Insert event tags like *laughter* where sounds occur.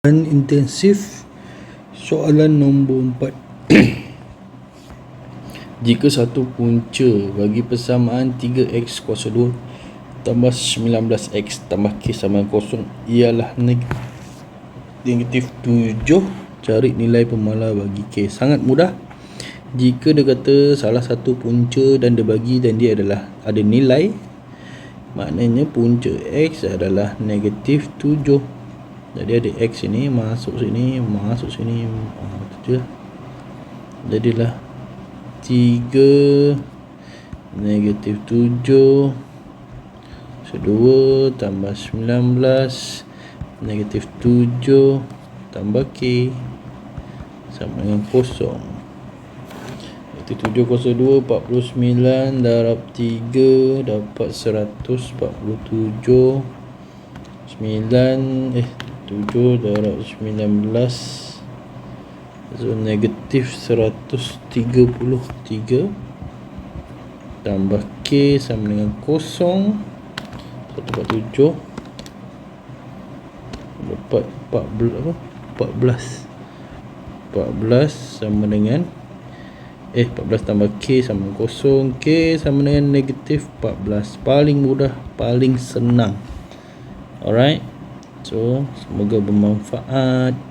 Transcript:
Dan intensif soalan nombor 4 *clears throat* Jika satu punca bagi persamaan 3x kuasa 2 tambah 19x tambah k sama dengan kosong ialah negatif 7 cari nilai pemalar bagi k sangat mudah. Jika dia kata salah satu punca dan dia bagi dan dia adalah ada nilai maknanya punca x adalah negatif 7 jadi ada x ini masuk sini masuk sini tu je. Jadilah 3 negatif 7 2 tambah 19 negatif 7 tambah k sama dengan kosong. Itu 7 kosong 2 49 darab 3 dapat 147 9 eh 7 darab 19 so negatif 133 tambah K sama dengan kosong 147 dapat 14 apa? 14 14 sama dengan eh 14 tambah K sama dengan kosong K sama dengan negatif 14 paling mudah paling senang. Alright So, semoga bermanfaat.